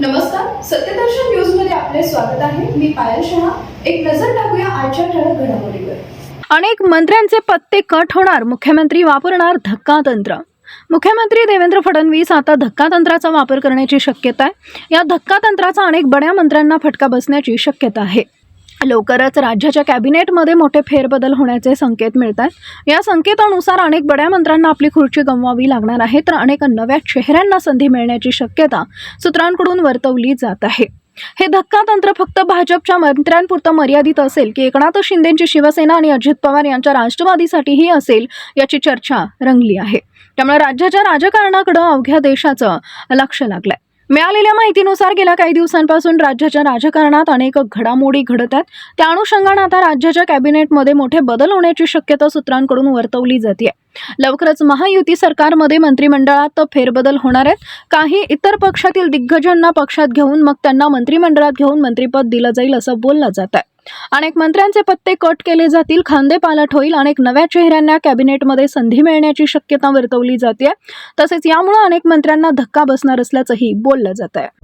नमस्कार सत्यदर्शन न्यूजमध्ये आपले स्वागत आहे. मी पायल शहा. एक नजर टाकूया आजच्या ठळक घडामोडीवर. अनेक मंत्र्यांचे पत्ते कट होणार. मुख्यमंत्री वापरणार धक्का तंत्र मुख्यमंत्री देवेंद्र फडणवीस आता धक्का तंत्राचा वापर करण्याची शक्यता आहे. या धक्का तंत्राचा अनेक बड्या मंत्र्यांना फटका बसण्याची शक्यता आहे. लवकरच राज्याच्या कॅबिनेटमध्ये मोठे फेरबदल होण्याचे संकेत मिळत आहेत या संकेतानुसार अनेक बड्या मंत्र्यांना आपली खुर्ची गमवावी लागणार आहे तर अनेक नव्या चेहऱ्यांना संधी मिळण्याची शक्यता सूत्रांकडून वर्तवली जात आहे. हे धक्का तंत्र फक्त भाजपच्या मंत्र्यांपुरतं मर्यादित असेल की एकनाथ शिंदेची शिवसेना आणि अजित पवार यांच्या राष्ट्रवादीसाठीही असेल याची चर्चा रंगली आहे. त्यामुळे राज्याच्या राजकारणाकडं अवघ्या देशाचं लक्ष लागलंय. मिळालेल्या माहितीनुसार गेल्या काही दिवसांपासून राज्याच्या राजकारणात अनेक घडामोडी घडत आहेत. त्या अनुषंगानं आता राज्याच्या कॅबिनेटमध्ये मोठे बदल होण्याची शक्यता सूत्रांकडून वर्तवली जाते लवकरच महायुती सरकारमध्ये मंत्रिमंडळात फेरबदल होणार आहेत. काही इतर पक्षातील दिग्गजांना पक्षात घेऊन मग त्यांना मंत्रिमंडळात घेऊन मंत्रिपद दिलं जाईल असं बोललं जात आहे अनेक मंत्र्यांचे पत्ते कट केले जातील खांदे पालट होईल अनेक नव्या चेहऱ्यांना कॅबिनेटमध्ये संधी मिळण्याची शक्यता वर्तवली जाते तसेच यामुळे अनेक मंत्र्यांना धक्का बसणार असल्याचंही बोललं जात आहे